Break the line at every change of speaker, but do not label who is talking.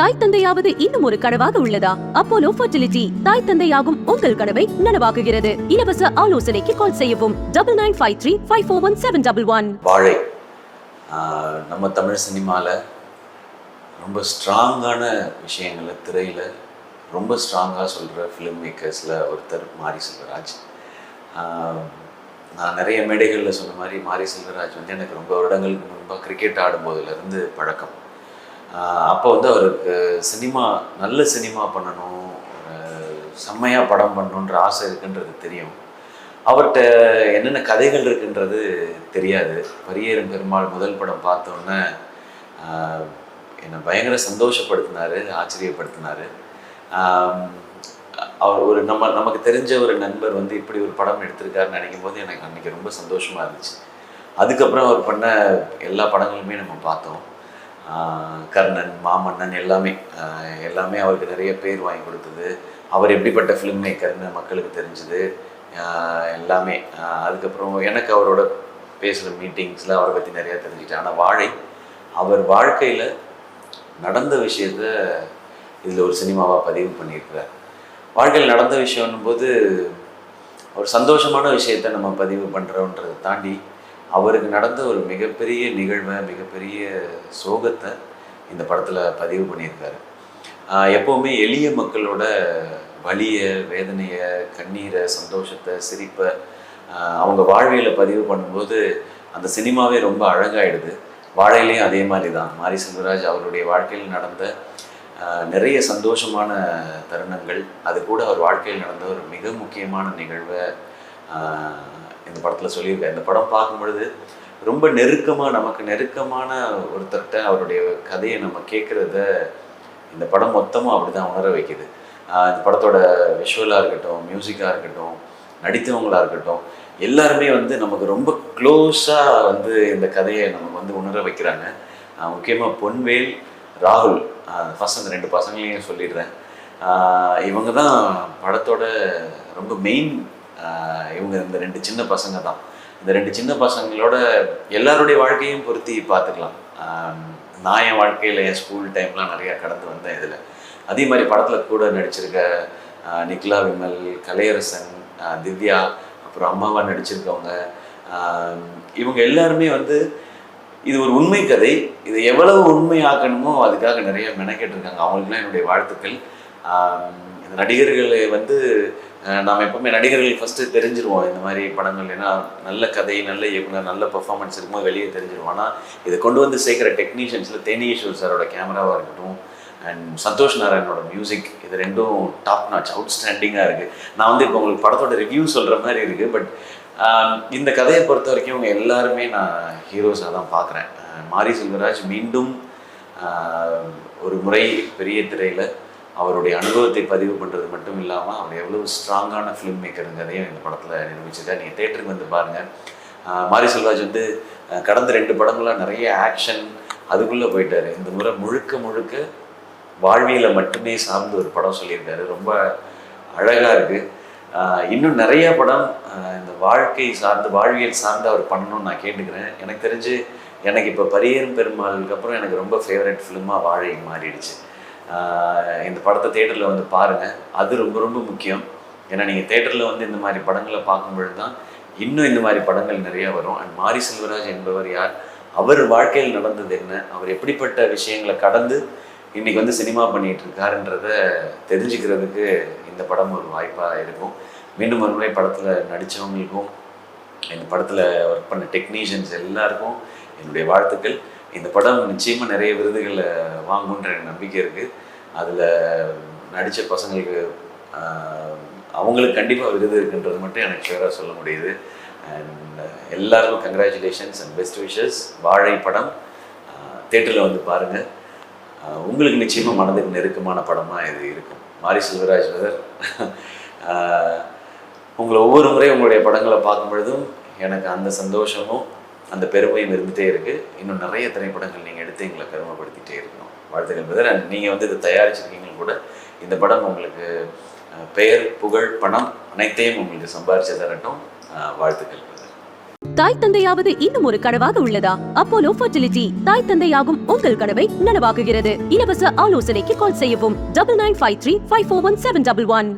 தாய் தந்தையாவது இன்னும் ஒரு கனவாக உள்ளதா? அப்போலோ ஃபர்டிலிட்டி தாய் தந்தையாகும் உங்கள் கனவை நனவாக்குகிறது. இலவச ஆலோசனைக்கு கால் செய்யவும். Double nine five three five four one seven double one
வாழை. நம்ம தமிழ் சினிமாவில் ரொம்ப ஸ்ட்ராங்கான விஷயங்களை திரையில் ரொம்ப ஸ்ட்ராங்காக சொல்கிற ஃபிலிம் மேக்கர்ஸில் ஒருத்தர் மாரி செல்வராஜ். நான் நிறைய மேடைகளில் சொன்ன மாதிரி மாரி செல்வராஜ் வந்து எனக்கு ரொம்ப வருடங்களுக்கு முன்பாக கிரிக்கெட் ஆடும்போதுலேருந்து பழக்கம். அப்போ வந்து அவருக்கு சினிமா நல்ல சினிமா பண்ணணும் செம்மையாக படம் பண்ணணுன்ற ஆசை இருக்குன்றது தெரியும். அவர்கிட்ட என்னென்ன கதைகள் இருக்குன்றது தெரியாது. பரியேறும் பெருமாள் முதல் படம் பார்த்தோன்னே என்னை பயங்கர சந்தோஷப்படுத்தினாரு ஆச்சரியப்படுத்தினார். அவர் ஒரு நம்ம நமக்கு தெரிஞ்ச ஒரு நண்பர் வந்து இப்படி ஒரு படம் எடுத்திருக்காருன்னு நினைக்கும் போது எனக்கு அன்றைக்கி ரொம்ப சந்தோஷமாக இருந்துச்சு. அதுக்கப்புறம் அவர் பண்ண எல்லா படங்களுமே நம்ம பார்த்தோம். கர்ணன் மாமன்னன் எல்லாமே எல்லாமே அவருக்கு நிறைய பேர் வாங்கி கொடுத்தது. அவர் எப்படிப்பட்ட ஃபிலிம் மேக்கர்னு மக்களுக்கு தெரிஞ்சுது? எல்லாமே. அதுக்கப்புறம் எனக்கு அவரோட பேசுகிற மீட்டிங்ஸில் அவரை பற்றி நிறையா தெரிஞ்சுக்கிட்டேன். ஆனால் வாழை அவர் வாழ்க்கையில் நடந்த விஷயத்த இதில் ஒரு சினிமாவாக பதிவு பண்ணியிருக்கிறார். வாழ்க்கையில் நடந்த விஷயம்னும் போது ஒரு சந்தோஷமான விஷயத்த நம்ம பதிவு பண்ணுறோன்றதை தாண்டி அவருக்கு நடந்த ஒரு மிகப்பெரிய நிகழ்வை மிகப்பெரிய சோகத்தை இந்த படத்தில் பதிவு பண்ணியிருக்காரு. எப்போவுமே எளிய மக்களோட வலியை வேதனையை கண்ணீரை சந்தோஷத்தை சிரிப்பை அவங்க வாழ்வியலை பதிவு பண்ணும்போது அந்த சினிமாவே ரொம்ப அழகாயிடுது. வாழையிலையும் அதே மாதிரி தான் மாரி செல்வராஜ் அவருடைய வாழ்க்கையில் நடந்த நிறைய சந்தோஷமான தருணங்கள். அது கூட அவர் வாழ்க்கையில் நடந்த ஒரு மிக முக்கியமான நிகழ்வை இந்த படத்தில் சொல்லியிருக்காரு இந்த படம் பார்க்கும் பொழுது ரொம்ப நெருக்கமாக நமக்கு நெருக்கமான ஒருத்தர்கிட்ட அவருடைய கதையை நம்ம கேட்குறத இந்த படம் மொத்தமும் அப்படி தான் உணர வைக்குது. இந்த படத்தோட விஷுவலாக இருக்கட்டும் மியூசிக்காக இருக்கட்டும் நடித்தவங்களாக இருக்கட்டும் எல்லாருமே வந்து நமக்கு ரொம்ப க்ளோஸாக வந்து இந்த கதையை நமக்கு வந்து உணர வைக்கிறாங்க. முக்கியமாக பொன்வேல் ராகுல் ஃபஸ்ட் அந்த ரெண்டு பசங்களையும் சொல்லிடுறேன். இவங்க தான் படத்தோட ரொம்ப மெயின் இவங்க இந்த ரெண்டு சின்ன பசங்க தான். இந்த ரெண்டு சின்ன பசங்களோட எல்லாருடைய வாழ்க்கையும் பொருத்தி பார்த்துக்கலாம். நான் என் வாழ்க்கையில் என் ஸ்கூல் டைம்லாம் நிறையா கடந்து வந்தேன் இதில். அதே மாதிரி படத்தில் கூட நடிச்சிருக்க நிக்லா விமல் கலையரசன் திவ்யா அப்புறம் அம்மாவா நடிச்சிருக்கவங்க இவங்க எல்லாருமே வந்து இது ஒரு உண்மை கதை. இது எவ்வளவு உண்மையாக்கணுமோ அதுக்காக நிறைய மெனக்கெட்டிருக்காங்க. அவங்களுக்குலாம் என்னுடைய வாழ்த்துக்கள். இந்த நடிகர்களை வந்து நாம் எப்பவுமே நடிகர்கள் ஃபஸ்ட்டு தெரிஞ்சிருவோம். இந்த மாதிரி படங்கள் ஏன்னா நல்ல கதை நல்ல இயக்குனர் நல்ல பெர்ஃபார்மன்ஸ் இருக்கும்போது வெளியே தெரிஞ்சிருவோம். ஆனால் இதை கொண்டு வந்து சேர்க்குற டெக்னீஷியன்ஸில் தேனீஸ்வர் சாரோட கேமராவாக இருக்கட்டும் அண்ட் சந்தோஷ் நாராயணோட மியூசிக் இது ரெண்டும் டாப் நாச் அவுட்ஸ்டாண்டிங்காக இருக்குது நான் வந்து இப்போ உங்களுக்கு படத்தோட ரிவ்யூ சொல்கிற மாதிரி இருக்குது பட் இந்த கதையை பொறுத்த வரைக்கும் இவங்க எல்லாருமே நான் ஹீரோஸாக தான் பார்க்குறேன் மாரி செல்வராஜ் மீண்டும் ஒரு முறை பெரிய திரையில் அவருடைய அனுபவத்தை பதிவு பண்ணுறது மட்டும் இல்லாமல் அவர் எவ்வளோ ஸ்ட்ராங்கான ஃபிலிம் மேக்கருங்கிறதையும் இந்த படத்தில் நிரூபிச்சிருக்கார். நீங்கள் தேட்டருக்கு வந்து பாருங்கள் மாரி செல்வாஜ் வந்து கடந்த ரெண்டு படங்களாக நிறைய ஆக்ஷன் அதுக்குள்ளே போயிட்டார். இந்த முறை முழுக்க முழுக்க வாழ்வியில் மட்டுமே சார்ந்து ஒரு படம் சொல்லியிருக்காரு. ரொம்ப அழகாக இருக்குது இன்னும் நிறைய படம் இந்த வாழ்க்கை சார்ந்து வாழ்வியல் சார்ந்து அவர் பண்ணணும்னு நான் கேட்டுக்கிறேன். எனக்கு தெரிஞ்சு எனக்கு இப்போ பரியேறும் பெருமாளுக்கு அப்புறம் எனக்கு ரொம்ப ஃபேவரட் ஃபிலிமாக வாழை மாறிடுச்சு. இந்த படத்தை தேட்டரில் வந்து பாருங்கள் அது ரொம்ப ரொம்ப முக்கியம். ஏன்னா நீங்கள் தேட்டரில் வந்து இந்த மாதிரி படங்களை பார்க்கும்பொழுது தான் இன்னும் இந்த மாதிரி படங்கள் நிறைய வரும். அண்ட் மாரி செல்வராஜ் என்பவர் யார்? அவர் வாழ்க்கையில் நடந்தது என்ன? அவர் எப்படிப்பட்ட விஷயங்களை கடந்து இன்றைக்கி வந்து சினிமா பண்ணிகிட்டு இருக்காருன்றத தெரிஞ்சுக்கிறதுக்கு இந்த படம் ஒரு வாய்ப்பாக இருக்கும். மீண்டும் ஒரு முறை படத்தில் நடித்தவங்களுக்கும் இந்த படத்தில் ஒர்க் பண்ண டெக்னீஷியன்ஸ் எல்லாருக்கும் என்னுடைய வாழ்த்துக்கள். இந்த படம் நிச்சயமாக நிறைய விருதுகளை வாங்குன்ற எனக்கு நம்பிக்கை இருக்குது அதில் நடித்த பசங்களுக்கு அவங்களுக்கு கண்டிப்பாக விருது இருக்குன்றது மட்டும் எனக்கு ஷுவராக சொல்ல முடியுது. அண்ட் எல்லாருக்கும் கங்க்ராச்சுலேஷன்ஸ் அண்ட் பெஸ்ட் விஷஸ் வாழை படம் தேட்டரில் வந்து பாருங்கள் உங்களுக்கு நிச்சயமாக மனதுக்கு நெருக்கமான படமாக இது இருக்கும். மாரி செல்வராஜ் பிரதர் உங்களை ஒவ்வொரு முறையும் உங்களுடைய படங்களை பார்க்கும் பொழுதும் எனக்கு அந்த சந்தோஷமும் அந்த பெருமையும் இருந்துகிட்டே இருக்குது இன்னும் நிறைய திரைப்படங்கள் நீங்கள் எடுத்து எங்களை பெருமைப்படுத்திகிட்டே இருக்கணும். வாழ்த்துக்கள் பிரதர் நீங்கள் வந்து இதை தயாரிச்சிருக்கீங்க கூட இந்த படம் உங்களுக்கு பெயர் புகழ் பணம் அனைத்தையும் உங்களுக்கு சம்பாரிச்சு தரட்டும். வாழ்த்துக்கள்
தாய் தந்தையாவது இன்னும் ஒரு கனவாக உள்ளதா? அப்போலோ ஃபர்டிலிட்டி தாய் தந்தையாகும் உங்கள் கனவை நனவாக்குகிறது. இலவச ஆலோசனைக்கு கால் செய்யவும். Double nine five three five four one seven double one